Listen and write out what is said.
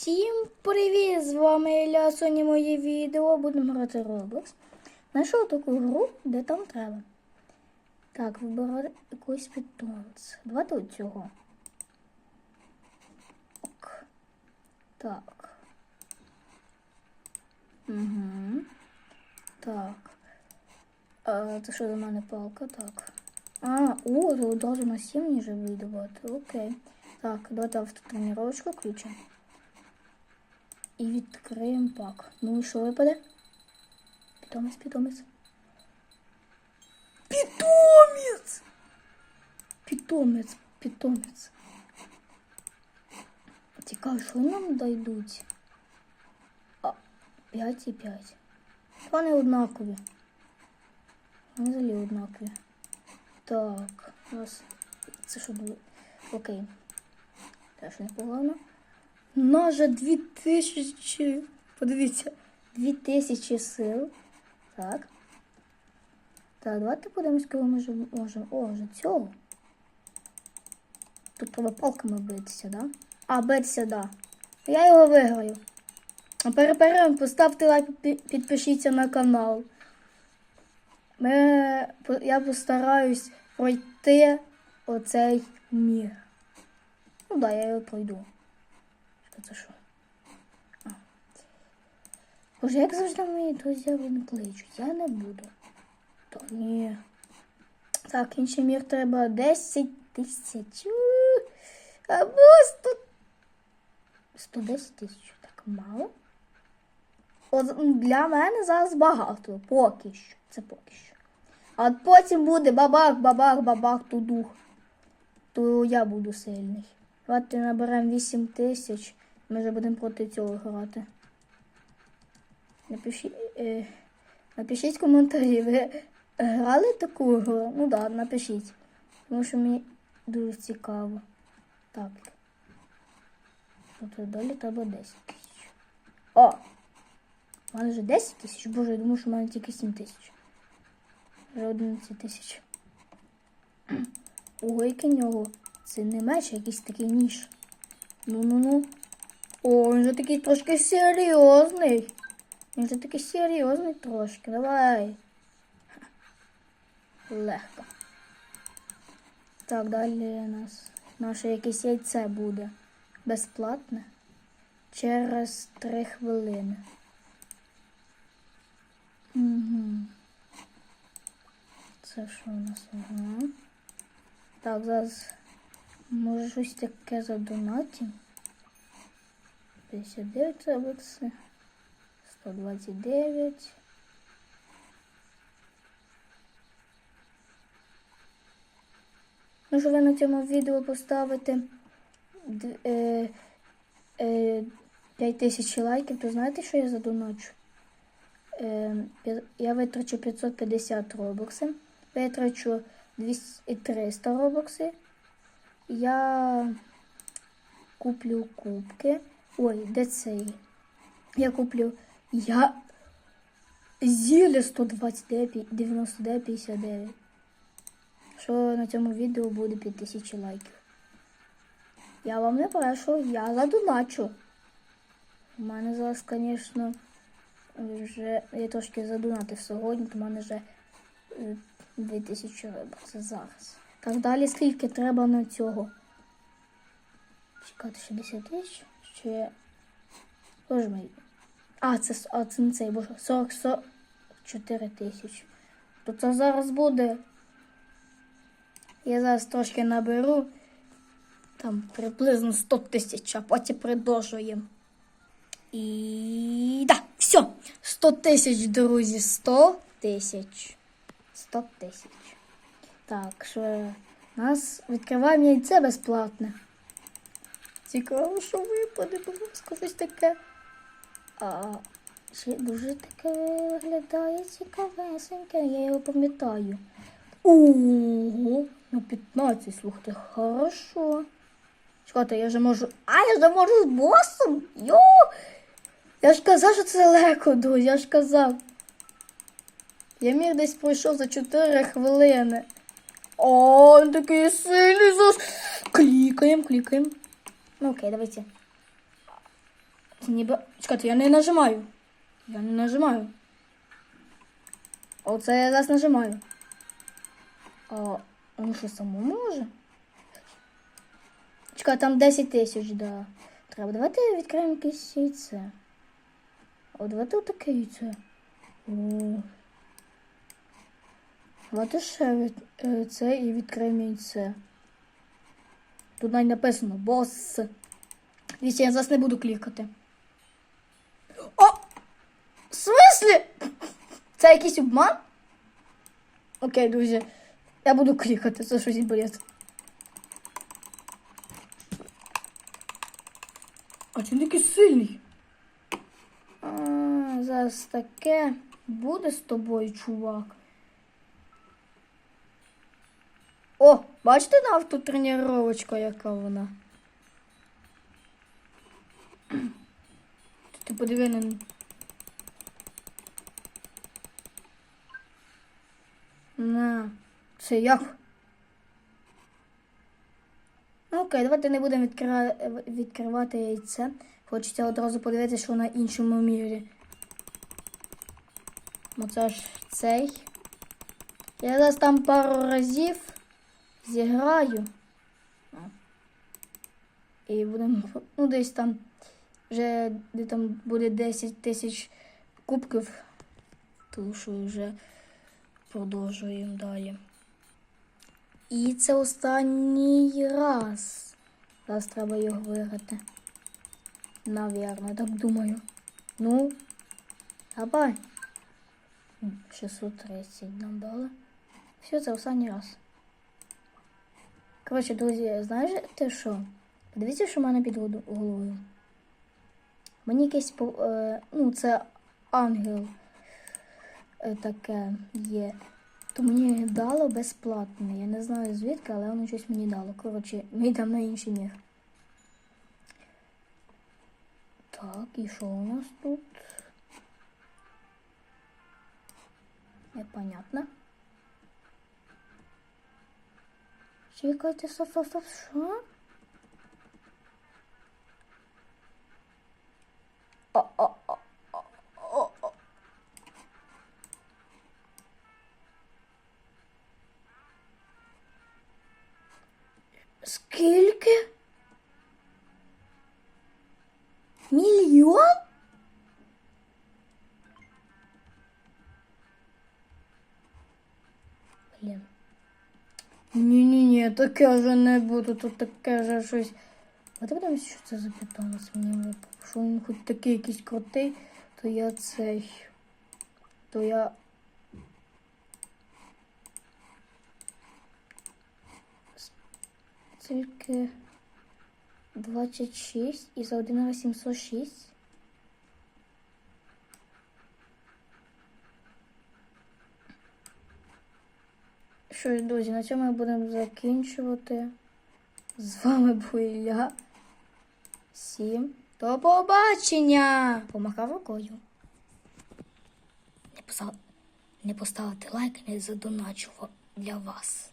Всім привіт! З вами Ілля, сьогодні моє відео. Будемо грати Roblox. Знайшов таку гру, де там треба. Так, вибирати якийсь питомець. Давайте от. Ок. Так. Угу. Так. А, це що до мене палка? Так. А, о, то одразу на 7 ніже видавати. Окей. Так, давайте автотренировочку включимо. І відкриємо пак. Ну і що випаде? Питомець, питомець. Питомець! Питомець, питомець. Цікаво, що нам дайдуть? А, 5 і 5. Вони однакові. Вони взагалі однакові. Так, у нас це що було? Окей. Теж непогано. Наже 2000. Подивіться, 2000 сил. Так. Так, давайте подивимось, коли ми вже можемо. О, вже цього. Тут треба палками битися, да? А, битися, да. Я його виграю. А перед поставте лайк, підпишіться на канал. Ми, я постараюсь пройти оцей мір. Ну да, я його пройду. Це що? Боже, як завжди мої друзі не кличуть, я не буду. То ні. Так, інший мір треба 10 тисяч. Або 100... 110 тисяч. Так мало. От для мене зараз багато. Поки що. Це поки що. А от потім буде бабах, бабах, бабах, тудух. То я буду сильний. Давайте наберемо 8 тисяч. Ми вже будемо проти цього грати. Напишіть, е, напишіть коментарі. Ви грали таку гру? Ну так, да, напишіть. Тому що мені дуже цікаво. Так. Тобто далі треба 10 тисяч. О! У мене вже 10 тисяч? Боже, я думаю, що в мене тільки 7 тисяч. Вже 11 тисяч. Ого, який нього. Це не меч, а якийсь такий ніж. Ну-ну-ну. О, він же такий трошки серйозний. Він же такий серйозний трошки. Давай. Легко. Так, далі у нас наше якесь яйце буде. Безплатне. Через 3 хвилини. Угу. Це що у нас? Ага. Так, зараз може щось таке за донаті. 59 робиться. 129. Може ви на цьому відео поставите д- е, е, 5000 лайків, то знаєте, що я задоначу? Е, я витрачу 550 робоксів, витрачу 200, 300 робоксів. Я куплю кубки. Ой, де це? Я куплю. Я зілля 129, 99, 59. Що на цьому відео буде 5000 лайків. Я вам не брешу, я задоначу. У мене зараз, звісно, вже я трошки задонатив сьогодні, то в мене вже е, 2000 робоксів зараз. Так далі скільки треба на цього? Чекати 60 тисяч? Ще. Боже. А, це, а, це не цей, боже, 40, 44 тисячі. То це зараз буде. Я зараз трошки наберу. Там приблизно 100 тисяч, а потім продовжуємо. І да, все. 100 тисяч, друзі, 100 тисяч. 100 тисяч. Так, що у нас відкриваємо яйце безплатне. Цікаво, що випаде, ласка, щось таке. А ще дуже таке виглядає цікавесеньке, я його пам'ятаю. Ого, на 15, слухайте, хорошо. Чекайте, я вже можу. А, я вже можу з босом? Йо! Я ж казав, що це легко, друзі, я ж казав. Я міг десь пройшов за 4 хвилини. О, він такий сильний зас. Клікаємо, клікаємо. Ну окей, давайте. Це ніби. Чекайте, я не нажимаю. Я не нажимаю. Оце я зараз нажимаю. А воно що само може? Чекай, там 10 тисяч, да. Треба. Давайте відкриємо якесь яйце. О, давайте таке яйце. О. Давайте ще від, е, це і відкриємо яйце. Тут навіть написано бос. Дивіться, я зараз не буду клікати. О! В смислі? Це якийсь обман? Окей, друзі. Я буду клікати, це щось бред. А не такий сильний? А, зараз таке буде з тобою, чувак. О, бачите на автотренувачка, яка вона? Ти подиви на. На, це як? Ну, окей, давайте не будемо відкра... відкривати яйце. Хочеться одразу подивитися, що на іншому мірі. Оце ж цей. Я зараз там пару разів зіграю. І будемо, ну, десь там вже де там буде 10 тисяч кубків, тому що вже продовжуємо далі. І це останній раз. Зараз треба його виграти. Навірно, так думаю. Ну, давай. 630 нам дали. Все, це останній раз. Коротше, друзі, знаєте що? Подивіться, що в мене під головою. Мені якесь, по- е, ну, це ангел е, таке є. То мені дало безплатне. Я не знаю звідки, але воно щось мені дало. Коротше, ми йдемо на інший мір. Так, і що у нас тут? Непонятно. Чекайте, стоп, стоп, стоп, що? Скільки? Мільйон? Блін. Ні-ні-ні, таке вже не буду, тут таке вже щось. А ти подивимось, що це за питомець мені випав. Що він хоч такий якийсь крутий, то я цей. То я. Тільки 26 і за 1 раз 706. Що ж, друзі, на цьому ми будемо закінчувати. З вами був Ілля. Всім до побачення! Помахав рукою. Не, поставити лайк, не задоначував для вас.